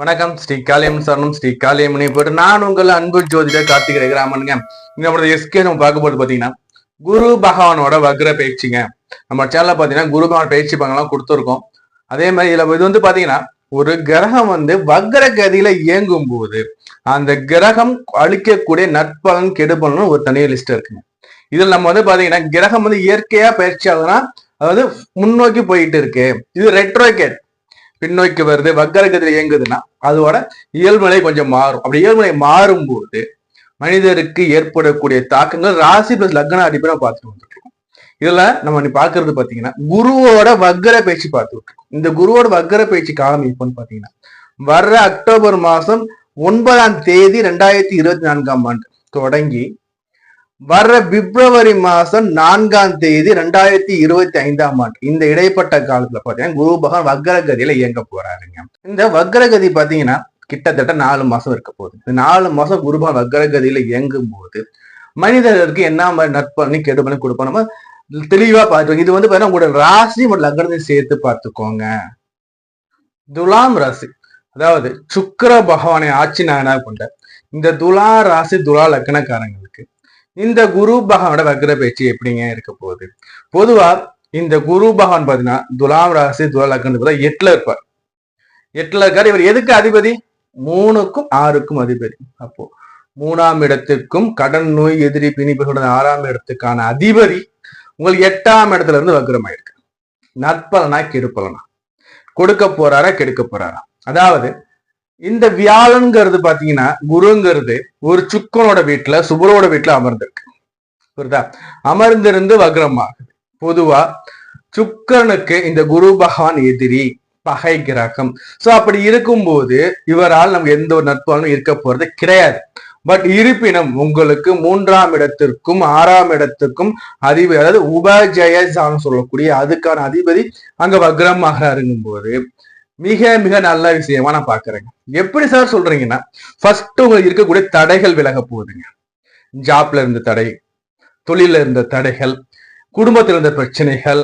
வணக்கம். ஸ்ரீ சரணம் ஸ்ரீ காளியம்மனை போட்டு நான் உங்கள் அன்பு ஜோதிட கார்த்திகை ராமனுங்க இங்க நம்மளோட எஸ்கே நம்ம பார்க்க போது பாத்தீங்கன்னா குரு பகவானோட வக்ர பயிற்சிங்க நம்ம சேனல்ல பாத்தீங்கன்னா குரு பகவான் பயிற்சி பங்கெல்லாம் கொடுத்துருக்கோம். அதே மாதிரி இதுல இது வந்து பாத்தீங்கன்னா ஒரு கிரகம் வந்து வக்ர கதியில இயங்கும் போது அந்த கிரகம் அழிக்கக்கூடிய நட்பலன் கெடுபலன் ஒரு தனி லிஸ்ட் இருக்குங்க. இதுல நம்ம வந்து பாத்தீங்கன்னா கிரகம் வந்து இயற்கையா பயிற்சி ஆகுதுன்னா அதாவது முன்னோக்கி போயிட்டு இருக்கு. இது ரெட்ரோகேட் பின்னோக்கி வருது வக்கரகத்தில் இயங்குதுன்னா அதோட இயல்புநிலை கொஞ்சம் மாறும். அப்படி இயல்புநிலை மாறும்போது மனிதருக்கு ஏற்படக்கூடிய தாக்கங்கள் ராசி பிளஸ் லக்ன அடிப்படை பார்த்துட்டு வந்துருக்கோம் இதுல நம்ம நீ பாக்குறது பாத்தீங்கன்னா குருவோட வக்கர பேச்சு பார்த்துட்டு இந்த குருவோட வக்கர பயிற்சி காலம் இப்போன்னு பாத்தீங்கன்னா வர்ற அக்டோபர் மாசம் ஒன்பதாம் தேதி ரெண்டாயிரத்தி இருபத்தி நான்காம் ஆண்டு. தொடங்கி வர்ற பிப்ரவரி மாசம் நான்காம் தேதி ரெண்டாயிரத்தி இருபத்தி ஐந்தாம் ஆண்டு. இந்த இடைப்பட்ட காலத்துல பாத்தீங்கன்னா குரு பகவான் வக்ரகதியில இயங்க போறாருங்க. இந்த வக்ரகதி பாத்தீங்கன்னா கிட்டத்தட்ட நாலு மாசம் இருக்க போகுது. இந்த நாலு மாசம் குரு பகவான் வக்ரகதியில இயங்கும் போது மனிதர்களுக்கு என்ன மாதிரி நற்பலனி கெடுபலனி கொடுப்போம் நம்ம தெளிவா பார்த்துக்கோங்க. இது வந்து பாத்தீங்கன்னா உங்களோட ராசி மற்றும் லக்னத்தை சேர்த்து பார்த்துக்கோங்க. துலாம் ராசி அதாவது சுக்கர பகவானை ஆட்சி நாயனாக கொண்ட இந்த துலா ராசி துலா லக்னக்காரங்களுக்கு இந்த குரு பகவானோட வக்ர பேச்சு எப்படிங்க இருக்க போகுது? பொதுவா இந்த குரு பகவான் பாத்தீங்கன்னா துலாம் ராசி துலா பார்த்தா எட்டுல இருப்பார். எட்டுல இருக்கார். இவர் எதுக்கு அதிபதி? மூணுக்கும் ஆறுக்கும் அதிபதி. அப்போ மூணாம் இடத்துக்கும் கடன் நோய் எதிரி பிணிப்புகளுடன் ஆறாம் இடத்துக்கான அதிபதி உங்களுக்கு எட்டாம் இடத்துல இருந்து வக்ரமாயிருக்கு. நற்பலனா கெடுப்பலனா. கொடுக்க போறாரா கெடுக்க போறாரா? அதாவது இந்த வியாழன்கிறது பாத்தீங்கன்னா குருங்கிறது ஒரு சுக்கனோட வீட்டுல சுபரோட வீட்டுல அமர்ந்திருக்கு. புரியுதா? அமர்ந்திருந்து வக்ரமாகுது. பொதுவா சுக்கரனுக்கு இந்த குரு பகவான் எதிரி பகை கிரகம். சோ அப்படி இருக்கும்போது இவரால் நமக்கு எந்த ஒரு நட்பாலும் இருக்க போறது கிடையாது. பட் இருப்பினும் உங்களுக்கு மூன்றாம் இடத்திற்கும் ஆறாம் இடத்துக்கும் அதிபதி அதாவது உபஜயசான்னு சொல்லக்கூடிய அதுக்கான அதிபதி அங்க வக்ரமாகிறாருங்கும் போது மிக மிக நல்ல விஷயமா நான் பாக்குறேங்க. எப்படி சார் சொல்றீங்கன்னா ஃபர்ஸ்ட் உங்களுக்கு இருக்கக்கூடிய தடைகள் விலக போகுதுங்க. ஜாப்ல இருந்த தடை தொழில இருந்த தடைகள் குடும்பத்தில் இருந்த பிரச்சனைகள்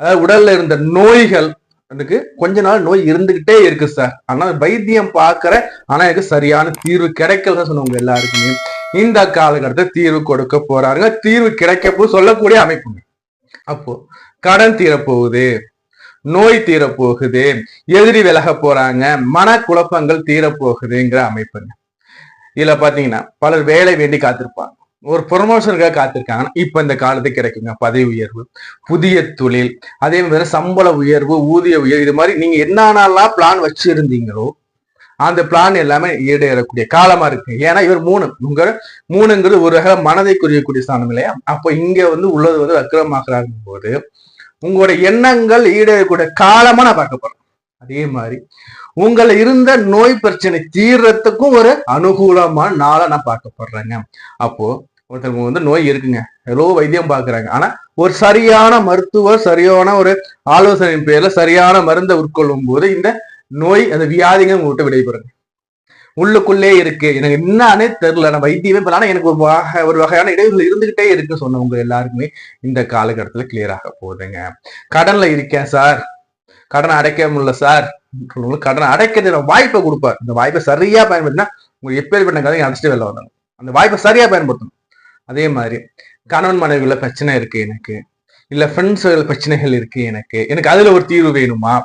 அதாவது உடல்ல இருந்த நோய்கள் எனக்கு கொஞ்ச நாள் நோய் இருந்துகிட்டே இருக்கு சார் ஆனா வைத்தியம் பாக்குற ஆனா எனக்கு சரியான தீர்வு கிடைக்கலன்னு சொன்னவங்க எல்லாருக்குமே. இந்த காலகட்டத்தை தீர்வு கொடுக்க போறாருங்க. தீர்வு கிடைக்கப்போ சொல்லக்கூடிய அமைப்புங்க. அப்போ கடன் தீரப்போகுது. நோய் தீரப்போகுது எதிரி விலக போறாங்க மன குழப்பங்கள் தீரப்போகுதுங்கிற அமைப்புங்க இதுல பாத்தீங்கன்னா பலர் வேலை வேண்டி காத்திருப்பாங்க. ஒரு ப்ரொமோஷனுக்காக காத்திருக்காங்கன்னா இப்ப இந்த காலத்துக்கு கிடைக்குங்க பதவி உயர்வு புதிய தொழில் அதே மாதிரி சம்பள உயர்வு ஊதிய உயர்வு இது மாதிரி நீங்க என்னென்னலாம் பிளான் வச்சிருந்தீங்களோ அந்த பிளான் எல்லாமே ஈடேறக்கூடிய காலமா இருக்கு. ஏன்னா இவர் மூணு உங்க மூணுங்கிறது ஒரு வகை மனதை குறியக்கூடிய ஸ்தானம் இல்லையா? அப்போ இங்க வந்து உள்ளது வந்து வக்கிரமாகிறாங்க போது உங்களோட எண்ணங்கள் ஈடேறக்கூடிய காலமா நான் பார்க்க போறேன். அதே மாதிரி உங்களை இருந்த நோய் பிரச்சனை தீர்றதுக்கும் ஒரு அனுகூலமான நாளை நான் பார்க்க போடுறேங்க அப்போ ஒருத்தவங்க வந்து நோய் இருக்குங்க. எவ்வளோ வைத்தியம் பாக்குறாங்க ஆனா ஒரு சரியான மருத்துவர் சரியான ஒரு ஆலோசனையின் பேர்ல சரியான மருந்தை உட்கொள்ளும் போது இந்த நோய் அந்த வியாதிங்க உங்கள்கிட்ட விடைபெறுங்க. உள்ளுக்குள்ளே இருக்கு. எனக்கு என்னன்னே தெரியல. நான் வைத்தியமே பண்ணல. எனக்கு ஒரு வகை ஒரு வகையான இடைவெளி இருந்துகிட்டே இருக்கு சொன்னவங்க எல்லாருக்குமே. இந்த காலகட்டத்துல கிளியர் ஆக போகுதுங்க. கடன்ல இருக்கேன் சார். கடனை அடைக்க முடியல சார். சொல்லுவாங்க கடனை அடைக்கிறது வாய்ப்பை கொடுப்பார். இந்த வாய்ப்பை சரியா பயன்படுத்தினா உங்களுக்கு எப்பேற்பட்ட கதையை அடிச்சுட்டு வெளில வந்தாங்க அந்த வாய்ப்பை சரியா பயன்படுத்தணும். அதே மாதிரி கணவன் மனைவிகள பிரச்சனை இருக்கு எனக்கு. இல்ல ஃப்ரெண்ட்ஸ் பிரச்சனைகள் இருக்கு எனக்கு. எனக்கு அதுல ஒரு தீர்வு வேணுமா?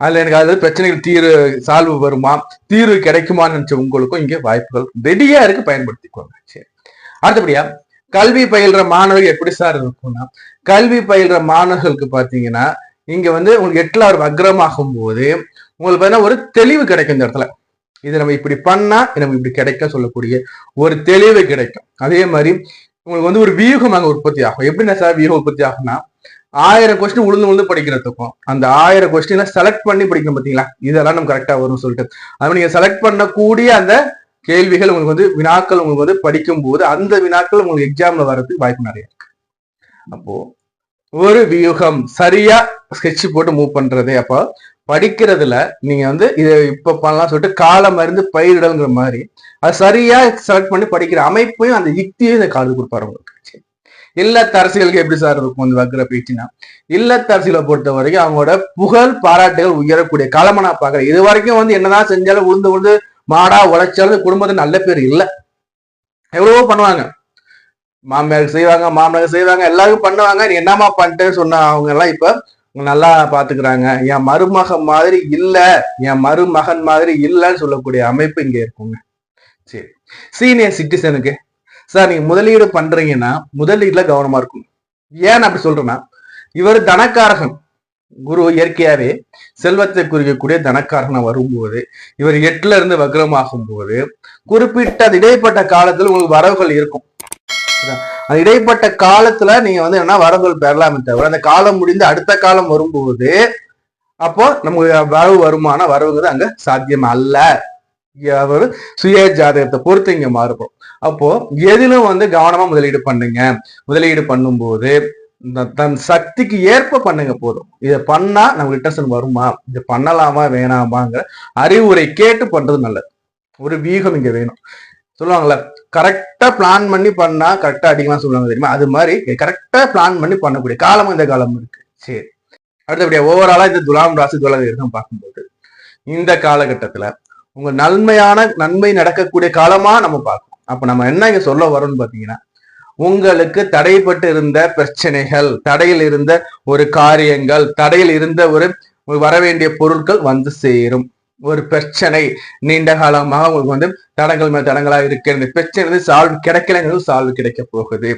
அதில் எனக்கு அதாவது பிரச்சனைகள் தீர்வு சால்வு வருமா? தீர்வு கிடைக்குமான்னு நினச்ச உங்களுக்கும் இங்கே வாய்ப்புகள் ரெடியாக இருக்கு பயன்படுத்திக்கோங்க சரி. அடுத்தபடியா கல்வி பயில்ற மாணவர்கள் எப்படி சார் இருக்கும்னா கல்வி பயில்ற மாணவர்களுக்கு பார்த்தீங்கன்னா இங்கே வந்து உங்களுக்கு எட்டுல ஒரு வக்ரமாகும் போது உங்களுக்கு பார்த்தீங்கன்னா ஒரு தெளிவு கிடைக்கும் இந்த இடத்துல. இது நம்ம இப்படி பண்ணா நமக்கு இப்படி கிடைக்க சொல்லக்கூடிய ஒரு தெளிவு கிடைக்கும். அதே மாதிரி உங்களுக்கு வந்து ஒரு வியூகம் அங்கே உற்பத்தி ஆகும். எப்படின்னா சார் வியூகம் உற்பத்தி ஆகும்னா ஆயிரம் கொஸ்டின் உளுந்து உளுந்து படிக்கிறதுக்கும் அந்த ஆயிரம் கொஸ்டினை செலக்ட் பண்ணி படிக்கணும் பாத்தீங்களா? இதெல்லாம் நம்ம கரெக்டா வரும்னு சொல்லிட்டு. அதனால நீங்க செலக்ட் பண்ணக்கூடிய அந்த கேள்விகள் உங்களுக்கு வந்து வினாக்கள் உங்களுக்கு வந்து படிக்கும் போது அந்த வினாக்கள் உங்களுக்கு எக்ஸாம்ல வர்றதுக்கு வாய்ப்பு நிறைய இருக்கு. அப்போ ஒரு வியூகம் சரியா ஸ்கெட்ச் போட்டு மூவ் பண்றது அப்போ படிக்கிறதுல நீங்க வந்து இதை இப்ப பண்ணலாம் சொல்லிட்டு காலம் மருந்து பயிரிடல்ங்கிற மாதிரி அது சரியா செலக்ட் பண்ணி படிக்கிற அமைப்பையும் அந்த யுக்தியும் இந்த காலத்து கொடுப்பாரு உங்களுக்கு. இல்லத்தரசிகளுக்கு எப்படி சார் இருக்கும் இந்த வைக்கிற பேச்சுனா? இல்லத்தரசிகளை பொறுத்த வரைக்கும் அவங்களோட புகழ் பாராட்டுகள் உயரக்கூடிய காலமா நான் பாக்குறேன் இது வரைக்கும் வந்து என்னதான் செஞ்சாலும் உளுந்து உளுந்து மாடா உழைச்சாலும் குடும்பத்துக்கு நல்ல பேர் இல்லை. எவ்வளவோ பண்ணுவாங்க. மாமியாருக்கு செய்வாங்க மாமனாருக்கு செய்வாங்க எல்லாருக்கும் பண்ணுவாங்க. நீ என்னமா பண்ணிட்டேன்னு சொன்ன அவங்க எல்லாம் இப்ப நல்லா பாத்துக்கிறாங்க. என் மருமகன் மாதிரி இல்ல என் மருமகன் மாதிரி இல்லைன்னு சொல்லக்கூடிய அமைப்பு இங்க இருக்குங்க. சரி. சீனியர் சிட்டிசனுக்கு சார் நீங்க முதலீடு பண்றீங்கன்னா முதலீடுல கவனமா இருக்கும் ஏன் அப்படி சொல்றேன்னா இவர் தனக்காரகன். குரு இயற்கையாவே செல்வத்தை குறிக்கக்கூடிய தனக்காரனை வரும்போது இவர் எட்டுல இருந்து வக்ரமாகும் போது குறிப்பிட்ட அது இடைப்பட்ட காலத்துல உங்களுக்கு வரவுகள் இருக்கும். அந்த இடைப்பட்ட காலத்துல நீங்க வந்து என்ன வரவுகள் பெறலாமே தவிர அந்த காலம் முடிந்து அடுத்த காலம் வரும்போது அப்போ நமக்கு வரவு வருமான வரவுங்கிறது அங்க சாத்தியம் அல்ல. அவர் சுய ஜாதகத்தை பொறுத்து இங்க மாறுபடும். அப்போ எதிலும் வந்து கவனமா முதலீடு பண்ணுங்க. முதலீடு பண்ணும்போது தன் சக்திக்கு ஏற்ப பண்ணுங்க போதும். இதை பண்ணா நமக்கு ரிட்டர்ன் வருமா? இது பண்ணலாமா வேணாமாங்கிற அறிவுரை கேட்டு பண்றது நல்லது. ஒரு வீகம் இங்க வேணும். சொல்லுவாங்கல்ல கரெக்டா பிளான் பண்ணி பண்ணா கரெக்டா அடிக்கலாம் சொல்லுவாங்க தெரியுமா? அது மாதிரி கரெக்டா பிளான் பண்ணி பண்ணக்கூடிய காலமும் இந்த காலம் இருக்கு. சரி. அடுத்தபடியா ஓவராலா இந்த துலாம் ராசி துலாம் இருக்கும் பார்க்கும்போது இந்த காலகட்டத்துல உங்க நன்மையான நன்மை நடக்கக்கூடிய காலமா நம்ம பார்க்கணும். அப்ப நம்ம என்ன இங்க சொல்ல வரோம்னு பாத்தீங்கன்னா உங்களுக்கு தடைப்பட்டு இருந்த பிரச்சனைகள் தடையில் இருந்த ஒரு காரியங்கள் தடையில் இருந்த ஒரு வர வேண்டிய பொருட்கள் வந்து சேரும். ஒரு பிரச்சனை நீண்ட காலமாக உங்களுக்கு வந்து தடங்கள் மேல் தடங்களா இருக்கிறது பிரச்சனை வந்து சால்வ் கிடைக்கலங்கிறது சால்வ் கிடைக்க போகுது.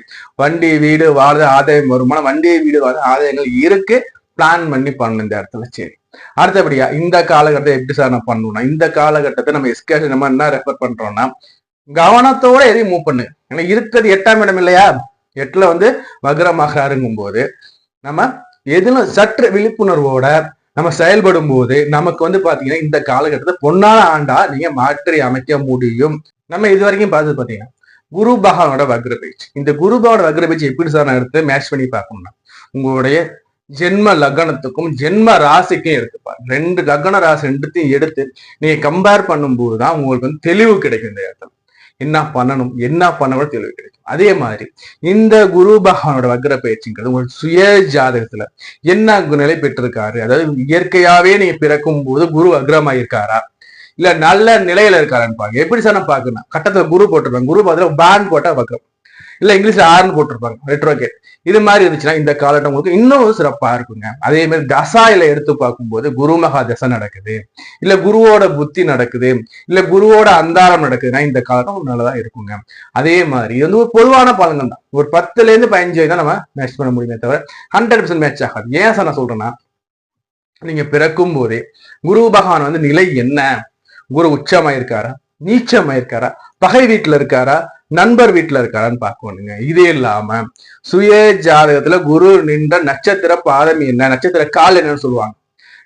வண்டி வீடு வாழ்ந்த ஆதாயம் வருமானம் வண்டி வீடு வாழ்ந்த ஆதாயங்கள் இருக்கு. பிளான் பண்ணி பண்ணணும் இந்த இடத்துல. சரி. அடுத்தபடியா இந்த காலகட்டத்தை எப்படி சார் நான் பண்ணணும்னா இந்த காலகட்டத்தை நம்ம எஸ்கேஷன் நம்ம என்ன ரெஃபர் பண்றோம்னா கவனத்தோட எதையும் மூவ் பண்ணு. ஏன்னா இருக்கிறது எட்டாம் இடம் இல்லையா? எட்டுல வந்து வக்ரமாகிறாருங்கும் போது நம்ம எதுல சற்று விழிப்புணர்வோட நம்ம செயல்படும் போது நமக்கு வந்து பாத்தீங்கன்னா இந்த காலகட்டத்தை பொன்னான ஆண்டா நீங்க மாற்றி அமைக்க முடியும். நம்ம இது வரைக்கும் பார்த்தது பாத்தீங்கன்னா குரு பகவானோட வக்ர பயிற்சி இந்த குரு பகவானோட வக்ர பயிற்சி எப்படி சார் நான் எடுத்து மேட்ச் பண்ணி பார்க்கணும்னா உங்களுடைய ஜென்ம லக்னத்துக்கும் ஜென்ம ராசிக்கும் எடுத்துப்பார் ரெண்டு லக்ன ராசி ரெண்டுத்தையும் எடுத்து நீங்க கம்பேர் பண்ணும்போது தான் உங்களுக்கு வந்து தெளிவு கிடைக்கும் இந்த இடத்துல. என்ன பண்ணணும் என்ன பண்ணணும் தெளிவு கிடைக்கும். அதே மாதிரி இந்த குரு பகவானோட வக்ர பயிற்சிங்கிறது உங்கள் சுய ஜாதகத்துல என்ன நிலை பெற்றிருக்காரு? அதாவது இயற்கையாவே நீங்க பிறக்கும் போது குரு அக்ரமாயிருக்காரா இல்ல நல்ல நிலையில இருக்காரான்னு பாருங்க. எப்படி சார் நான் பாக்குறேன் கட்டத்துல குரு போட்டிருப்பாங்க. குரு பாத்துல பேன் போட்டா வக்ரம். இல்ல இங்கிலீஷ்ல ஆர்னு போட்டிருப்பாங்க ரெட்ரோகேட் இது மாதிரி இருந்துச்சுன்னா இந்த காலகட்டம் உங்களுக்கு இன்னும் சிறப்பா இருக்குங்க. அதே மாதிரி தசாயில எடுத்து பார்க்கும்போது குரு மகா தசை நடக்குது. இல்ல குருவோட புத்தி நடக்குது. இல்ல குருவோட அந்தாரம் நடக்குதுன்னா இந்த காலகட்டம் நல்லதா இருக்குங்க. அதே மாதிரி இது வந்து ஒரு பொதுவான பலன்கள் தான். ஒரு பத்துல இருந்து பதினஞ்சு தான் நம்ம மேட்ச் பண்ண முடியுமே தவிர ஹண்ட்ரட் பர்சன்ட் மேட்ச் ஆகாது. ஏன் சார் நான் சொல்றேன்னா நீங்க பிறக்கும் போதே குரு பகவான் வந்து நிலை என்ன? குரு உச்சமாயிருக்காரா? இருக்காரா இருக்காரா பகை வீட்டுல இருக்காரா? நண்பர் வீட்டுல இருக்காரான்னு பார்க்கணுங்க. இது இல்லாம சுய ஜாதகத்துல குரு நின்ற நட்சத்திர பாதம் என்ன நட்சத்திர கால் என்னன்னு சொல்லுவாங்க.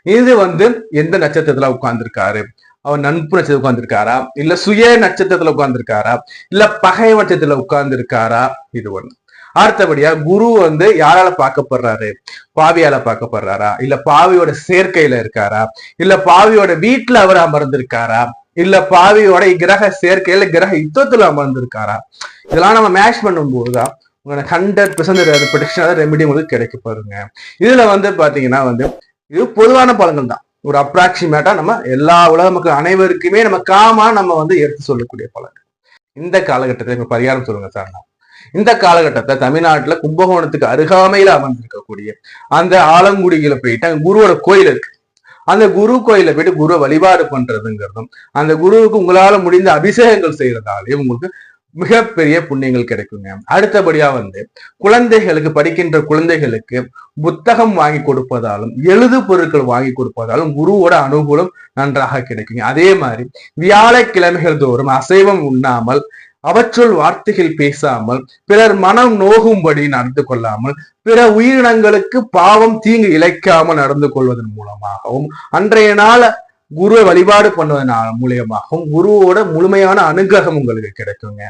இது வந்து எந்த நட்சத்திரத்துல உட்கார்ந்துருக்காரு? அவர் நண்பு நட்சத்திரம் உட்கார்ந்துருக்காரா? இல்ல சுய நட்சத்திரத்துல உட்கார்ந்துருக்காரா? இல்ல பகை நட்சத்திரத்துல உட்கார்ந்துருக்காரா? இது ஒண்ணு. அடுத்தபடியா குரு வந்து யாரால பார்க்கப்படுறாரு? பாவியால பார்க்கப்படுறாரா? இல்ல பாவியோட சேர்க்கையில இருக்காரா? இல்ல பாவியோட வீட்டுல அவர் அமர்ந்திருக்காரா? இல்ல பாவியோட கிரக சேர்க்கையில கிரக யுத்தத்துல அமர்ந்திருக்காரா? இதெல்லாம் நம்ம மேட்ச் பண்ணும்போதுதான் உங்களுக்கு ஹண்ட்ரட் பெர்சன்ட் ப்ரொடெக்ஷன் ரெமிடி உங்களுக்கு கிடைக்க பாருங்க. இதுல வந்து பாத்தீங்கன்னா வந்து இது பொதுவான பலன்கள் தான். ஒரு அப்ராக்சிமேட்டா நம்ம எல்லா உலக மக்கள் அனைவருக்குமே நம்ம காமா நம்ம வந்து எடுத்து சொல்லக்கூடிய பலன். இந்த காலகட்டத்தை இப்ப பரிகாரம் சொல்லுங்க சார் இந்த காலகட்டத்தை தமிழ்நாட்டுல கும்பகோணத்துக்கு அருகாமையில அமர்ந்திருக்கக்கூடிய அந்த ஆலங்குடியில போயிட்டு அங்க குருவோட கோயில் இருக்கு. அந்த குரு கோயில போயிட்டு குரு வழிபாடு பண்றதுங்கிறதும் அந்த குருவுக்கு உங்களால முடிந்த அபிஷேகங்கள் செய்யறதாலே உங்களுக்கு மிகப்பெரிய புண்ணியங்கள் கிடைக்குங்க. அடுத்தபடியா வந்து குழந்தைகளுக்கு படிக்கின்ற குழந்தைகளுக்கு புத்தகம் வாங்கி கொடுப்பதாலும் எழுது பொருட்கள் வாங்கி கொடுப்பதாலும் குருவோட அனுகூலம் நன்றாக கிடைக்குங்க. அதே மாதிரி வியாழக்கிழமைகள் தோறும் அசைவம் உண்ணாமல் அவற்றுள் வார்த்தைகள் பேசாமல் பிறர் மனம் நோகும்படி நடந்து கொள்ளாமல் பிற உயிரினங்களுக்கு பாவம் தீங்கு இழைக்காமல் நடந்து கொள்வதன் மூலமாகவும் அன்றைய நாள் குருவை வழிபாடு பண்ணுவதன் மூலியமாகவும் குருவோட முழுமையான அனுகிரகம் உங்களுக்கு கிடைக்குங்க.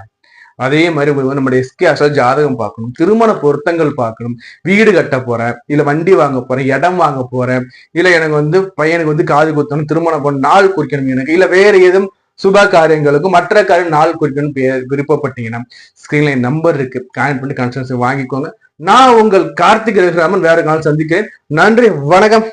அதே மாதிரி நம்முடைய எஸ்கே அசல் ஜாதகம் பார்க்கணும் திருமண பொருத்தங்கள் பார்க்கணும் வீடு கட்ட போறேன் இல்ல வண்டி வாங்க போறேன் இடம் வாங்க போறேன் இல்ல எனக்கு வந்து பையனுக்கு வந்து காது குத்தணும் திருமணம் பண்ண நாள் குறிக்கணும் எனக்கு இல்ல வேற எதுவும் சுப காரியங்களுக்கும் மற்ற காரியம் நாள் குறிக்கணும் விருப்பப்பட்டீங்கன்னா ஸ்கிரீன்ல நம்பர் இருக்கு. கனெக்ட் பண்ணி கன்சல்டன்சி வாங்கிக்கோங்க. நான் உங்கள் கார்த்திக் ரகுராமன் வேற காலம் சந்திக்கிறேன். நன்றி வணக்கம்.